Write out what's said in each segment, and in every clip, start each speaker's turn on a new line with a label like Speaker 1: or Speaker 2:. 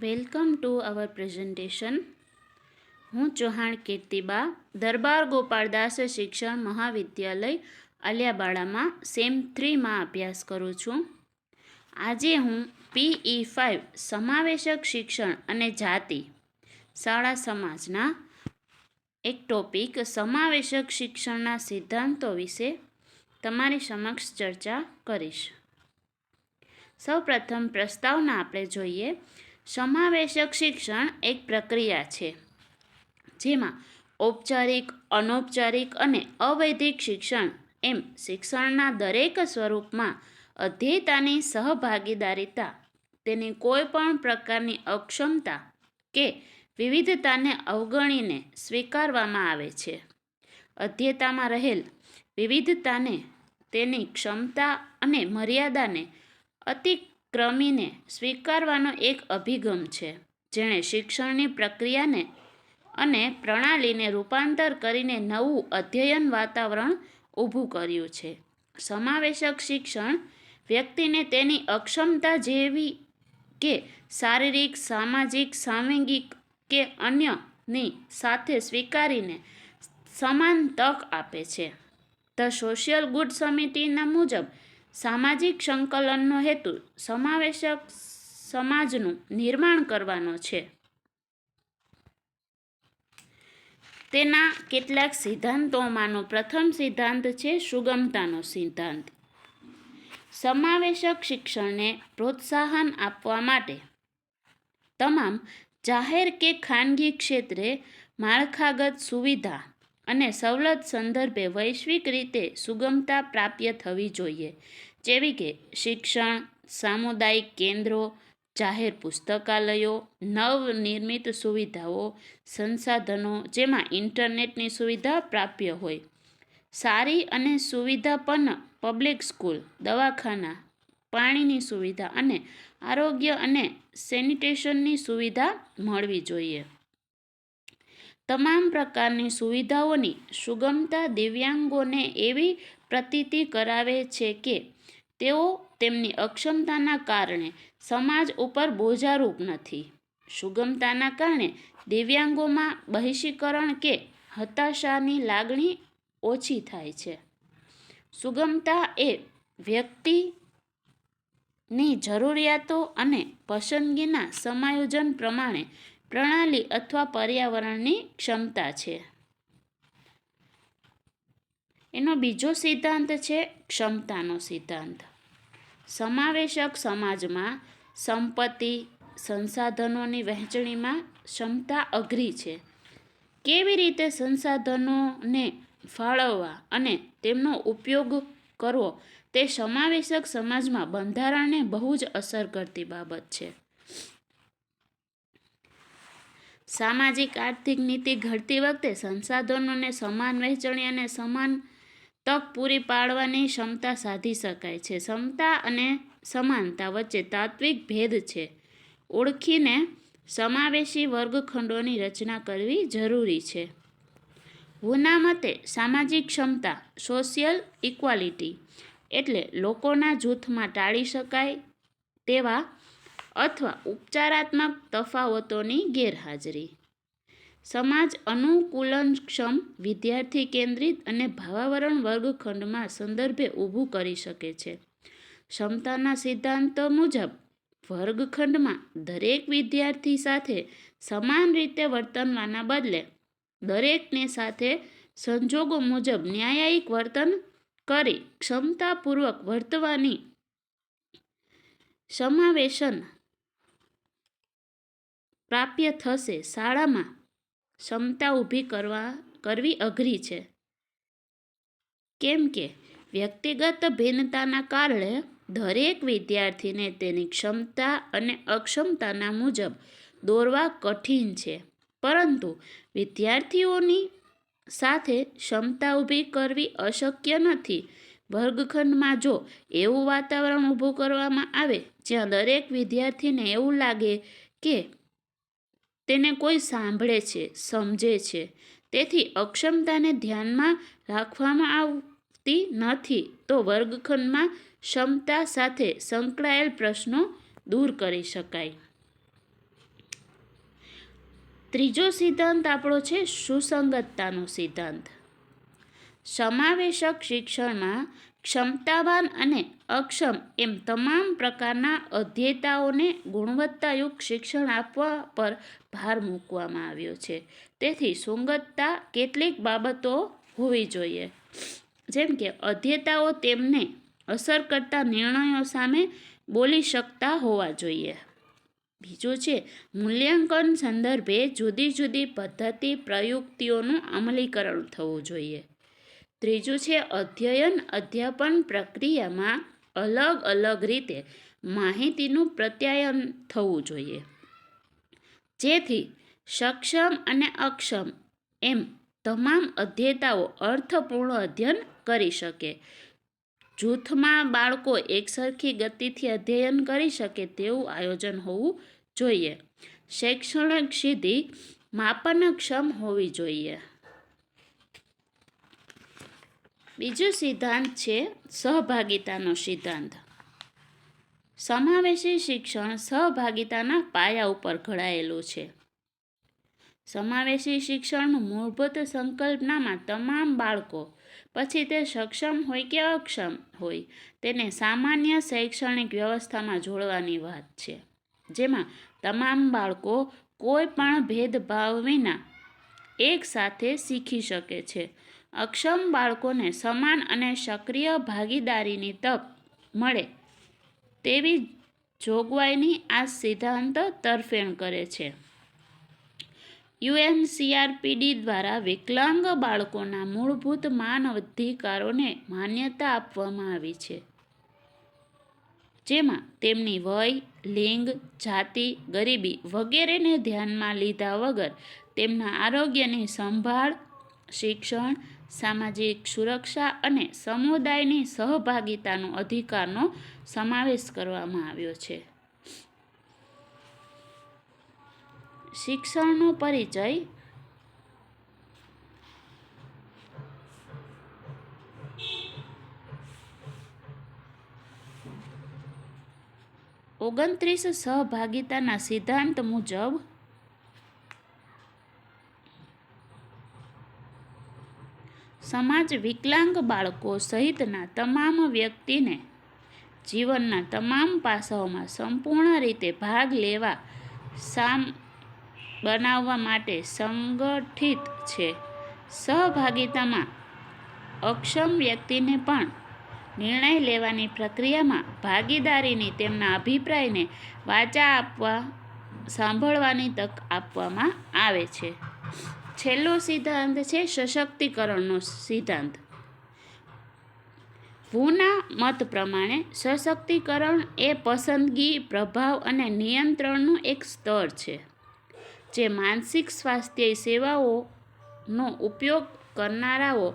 Speaker 1: Welcome to our presentation. હું ચૌહાણ કીર્તિબા, દરબાર ગોપાળદાસ શિક્ષણ મહાવિદ્યાલય અલિયાબાળામાં same થ્રીમાં અભ્યાસ કરું છું. આજે હું પીઈ ફાઇવ સમાવેશક શિક્ષણ અને જાતિ, શાળા સમાજના એક ટોપિક સમાવેશક શિક્ષણના સિદ્ધાંતો વિશે તમારી સમક્ષ ચર્ચા કરીશ. સૌપ્રથમ પ્રસ્તાવના આપણે જોઈએ. સમાવેશક શિક્ષણ એક પ્રક્રિયા છે, જેમાં ઔપચારિક, અનૌપચારિક અને અવૈધિક શિક્ષણ એમ શિક્ષણના દરેક સ્વરૂપમાં અધ્યેતાની સહભાગીદારીતા, તેની કોઈ પણ પ્રકારની અક્ષમતા કે વિવિધતાને અવગણીને સ્વીકારવામાં આવે છે. અધ્યતામાં રહેલ વિવિધતાને તેની ક્ષમતા અને મર્યાદાને અતિક્રમીને સ્વીકારવાનો એક અભિગમ છે, જેણે શિક્ષણની પ્રક્રિયાને અને પ્રણાલીને રૂપાંતર કરીને નવું અધ્યયન વાતાવરણ ઊભું કર્યું છે. સમાવેશક શિક્ષણ વ્યક્તિને તેની અક્ષમતા જેવી કે શારીરિક, સામાજિક, સાંવેગિક કે અન્યની સાથે સ્વીકારીને સમાન તક આપે છે. ધ સોશિયલ ગુડ સમિતિના મુજબ સામાજિક સંકલનનો હેતુ સમાવેશક સમાજનું નિર્માણ કરવાનો છે. તેના કેટલાક સિદ્ધાંતોમાંનો પ્રથમ સિદ્ધાંત છે સુગમતાનો સિદ્ધાંત. સમાવેશક શિક્ષણને પ્રોત્સાહન આપવા માટે તમામ જાહેર કે ખાનગી ક્ષેત્રે માળખાગત સુવિધા અને સવલત સંદર્ભે વૈશ્વિક રીતે સુગમતા પ્રાપ્ય થવી જોઈએ. જેવી કે શિક્ષણ, સામુદાયિક કેન્દ્રો, જાહેર પુસ્તકાલયો, નવનિર્મિત સુવિધાઓ, સંસાધનો જેમાં ઇન્ટરનેટની સુવિધા પ્રાપ્ય હોય. સારી અને સુવિધાપન્ન પબ્લિક સ્કૂલ, દવાખાના, પાણીની સુવિધા અને આરોગ્ય અને સેનિટેશનની સુવિધા મળવી જોઈએ. તમામ પ્રકારની સુવિધાઓની સુગમતા દિવ્યાંગોને એવી પ્રતીતિ કરાવે છે કે તેઓ તેમની અક્ષમતાના કારણે સમાજ ઉપર બોજારૂપ નથી. સુગમતાના કારણે દિવ્યાંગોમાં બહિષ્કરણ કે હતાશાની લાગણી ઓછી થાય છે. સુગમતા એ વ્યક્તિની જરૂરિયાતો અને પસંદગીના સમાયોજન પ્રમાણે પ્રણાલી અથવા પર્યાવરણની ક્ષમતા છે. એનો બીજો સિદ્ધાંત છે ક્ષમતાનો સિદ્ધાંત. સમાવેશક સમાજમાં સંપત્તિ, સંસાધનોની વહેંચણીમાં ક્ષમતા અઘરી છે. કેવી રીતે સંસાધનોને ફાળવવા અને તેમનો ઉપયોગ કરવો તે સમાવેશક સમાજમાં બંધારણને બહુ જ અસર કરતી બાબત છે. સામાજિક, આર્થિક નીતિ ઘડતી વખતે સંસાધનોને સમાન વહેંચણી અને સમાન તક પૂરી પાડવાની ક્ષમતા સાધી શકાય છે. ક્ષમતા અને સમાનતા વચ્ચે તાત્વિક ભેદ છે. ઓળખીને સમાવેશી વર્ગખંડોની રચના કરવી જરૂરી છે. હુના મતે, સામાજિક ક્ષમતા સોશિયલ ઇક્વાલિટી એટલે લોકોના જૂથમાં ટાળી શકાય તેવા અથવા ઉપચારાત્મક તફાવતોની ગેરહાજરી. સમાજ અનુકૂલનક્ષમ, વિદ્યાર્થી કેન્દ્રિત અને ભાવાવરણ વર્ગખંડમાં સંદર્ભે ઊભું કરી શકે છે. ક્ષમતાના સિદ્ધાંતો મુજબ, વર્ગખંડમાં દરેક વિદ્યાર્થી સાથે સમાન રીતે વર્તનવાના બદલે દરેકને સાથે સંજોગો મુજબ ન્યાયિક વર્તન કરી ક્ષમતાપૂર્વક વર્તવાની સમાવેશન પ્રાપ્ય થશે. શાળામાં ક્ષમતા ઊભી કરવા, કરવી અઘરી છે. કેમ કે વ્યક્તિગત ભિન્નતાના કારણે દરેક વિદ્યાર્થીને તેની ક્ષમતા અને અક્ષમતાના મુજબ દોરવા કઠિન છે. પરંતુ વિદ્યાર્થીઓની સાથે ક્ષમતા ઊભી કરવી અશક્ય નથી. વર્ગખંડમાં જો એવું વાતાવરણ ઊભું કરવામાં આવે, જ્યાં દરેક વિદ્યાર્થીને એવું લાગે કે તેને કોઈ સાંભળે છે, સમજે છે. તેથી અક્ષમતાને ધ્યાનમાં રાખવામાં આવતી નથી તો વર્ગખંડમાં ક્ષમતા સાથે સંકળાયેલ પ્રશ્નો દૂર કરી શકાય. ત્રીજો સિદ્ધાંત આપણો છે સુસંગતતાનો સિદ્ધાંત. સમાવેશક શિક્ષણમાં ક્ષમતાવાન અને અક્ષમ એમ તમામ પ્રકારના અધ્યેતાઓને ગુણવત્તાયુક્ત શિક્ષણ આપવા પર ભાર મૂકવામાં આવ્યો છે. તેથી સુંગતતા કેટલીક બાબતો હોવી જોઈએ. જેમ કે, અધ્યેતાઓ તેમને અસર કરતા નિર્ણયો સામે બોલી શકતા હોવા જોઈએ. બીજું છે, મૂલ્યાંકન સંદર્ભે જુદી જુદી પદ્ધતિ પ્રયુક્તિઓનું અમલીકરણ થવું જોઈએ. ત્રીજું છે અધ્યયન અધ્યાપન પ્રક્રિયામાં અલગ અલગ રીતે માહિતીનું પ્રત્યાયન થવું જોઈએ. જેથી સક્ષમ અને અક્ષમ એમ તમામ અધ્યેતાઓ અર્થપૂર્ણ અધ્યયન કરી શકે. જૂથમાં બાળકો એકસરખી ગતિથી અધ્યયન કરી શકે તેવું આયોજન હોવું જોઈએ. શૈક્ષણિક સિદ્ધિ માપનક્ષમ હોવી જોઈએ. બીજો સિદ્ધાંત છે સહભાગિતાનો સિદ્ધાંત. સમાવેશી શિક્ષણ સહભાગિતાના પાયા ઉપર ઘડાયેલું છે. સમાવેશી શિક્ષણનું મૂળભૂત સંકલ્પનામાં તમામ બાળકો, પછી તે સક્ષમ હોય કે અક્ષમ હોય, તેને સામાન્ય શૈક્ષણિક વ્યવસ્થામાં જોડવાની વાત છે, જેમાં તમામ બાળકો કોઈ પણ ભેદભાવ વિના એકસાથે શીખી શકે છે. અક્ષમ બાળકોને સમાન અને સક્રિય ભાગીદારીની તક મળે તેવી જોગવાઈની આ સિદ્ધાંત તરફેણ કરે છે. યુએનસીઆરપીડી દ્વારા વિકલાંગ બાળકોના મૂળભૂત માનવધિકારોને માન્યતા આપવામાં આવી છે. જેમાં તેમની વય, લિંગ, જાતિ, ગરીબી વગેરેને ધ્યાનમાં લીધા વગર તેમના આરોગ્યની સંભાળ, શિક્ષણ સામાજિક સુરક્ષા અને સમુદાયની સહભાગિતાનો અધિકારનો સમાવેશ કરવામાં આવ્યો છે. શિક્ષણનો પરિચય ઓગણત્રીસ સહભાગિતાના સિદ્ધાંત મુજબ સમાજ વિકલાંગ બાળકો સહિતના તમામ વ્યક્તિને જીવનના તમામ પાસાઓમાં સંપૂર્ણ રીતે ભાગ લેવા સામ, બનાવવા માટે સંગઠિત છે. સહભાગિતામાં અક્ષમ વ્યક્તિને પણ નિર્ણય લેવાની પ્રક્રિયામાં ભાગીદારીની તેમના અભિપ્રાયને વાચા આપવા, સાંભળવાની તક આપવામાં આવે છે. છેલ્લો સિદ્ધાંત છે સશક્તિકરણનો સિદ્ધાંત. વુના મત પ્રમાણે સશક્તિકરણ એ પસંદગી, પ્રભાવ અને નિયંત્રણનું એક સ્તર છે, જે માનસિક સ્વાસ્થ્ય સેવાઓનો ઉપયોગ કરનારાઓ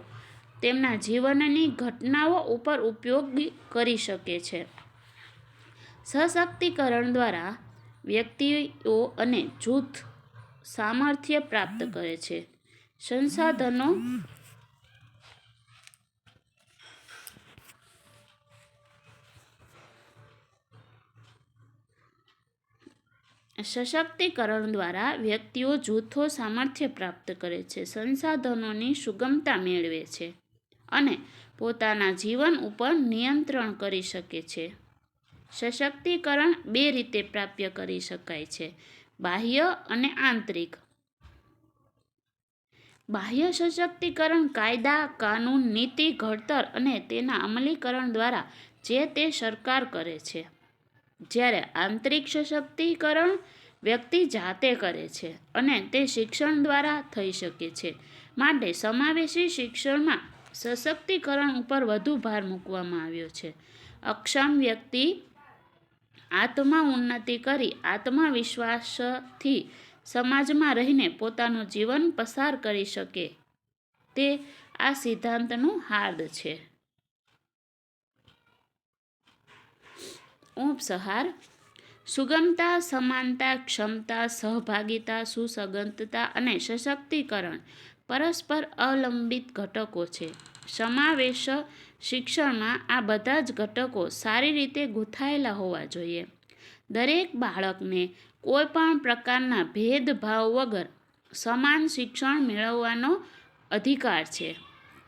Speaker 1: તેમના જીવનની ઘટનાઓ ઉપર ઉપયોગ કરી શકે છે. સશક્તિકરણ દ્વારા વ્યક્તિઓ અને જૂથ સામર્થ્ય પ્રાપ્ત કરે છે. સંસાધનો સશક્તિકરણ દ્વારા વ્યક્તિઓ જૂથો સામર્થ્ય પ્રાપ્ત કરે છે. સંસાધનોની સુગમતા મેળવે છે અને પોતાના જીવન ઉપર નિયંત્રણ કરી શકે છે. સશક્તિકરણ બે રીતે પ્રાપ્ય કરી શકાય છે. બાહ્ય અને આંતરિક. બાહ્ય સશક્તિકરણ કાયદા, કાનૂન, નીતિ, ઘડતર અને તેના અમલીકરણ દ્વારા જે તે સરકાર કરે છે. જ્યારે આંતરિક સશક્તિકરણ વ્યક્તિ જાતે કરે છે અને તે શિક્ષણ દ્વારા થઈ શકે છે માટે સમાવેશી શિક્ષણમાં સશક્તિકરણ ઉપર વધુ ભાર મૂકવામાં આવ્યો છે. અક્ષમ વ્યક્તિ આત્મા ઉન્નતિ કરી આત્મવિશ્વાસથી સમાજમાં રહીને પોતાનું જીવન પસાર કરી શકે. તે આ સિદ્ધાંતનું હાર્દ છે. ઉપસહાર. સુગમતા, સમાનતા, ક્ષમતા, સહભાગિતા, સુસંગતતા અને સશક્તિકરણ પરસ્પર અવલંબિત ઘટકો છે. સમાવેશ શિક્ષણમાં આ બધા જ ઘટકો સારી રીતે ગૂંથાયેલા હોવા જોઈએ. દરેક બાળકને કોઈ પણ પ્રકારના ભેદભાવ વગર સમાન શિક્ષણ મેળવવાનો અધિકાર છે.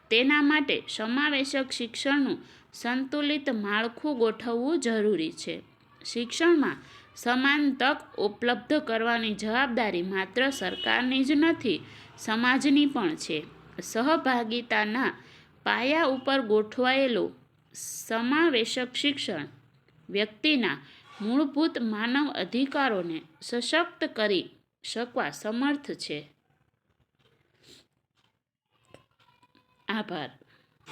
Speaker 1: તેના માટે સમાવેશક શિક્ષણનું સંતુલિત માળખું ગોઠવવું જરૂરી છે. શિક્ષણમાં સમાન તક ઉપલબ્ધ કરવાની જવાબદારી માત્ર સરકારની જ નથી, સમાજની પણ છે. સહભાગિતાના પાયા ઉપર ગોઠવાયેલું સમાવેશક શિક્ષણ વ્યક્તિના મૂળભૂત માનવ અધિકારોને સશક્ત કરી શકવા સમર્થ છે. આભાર.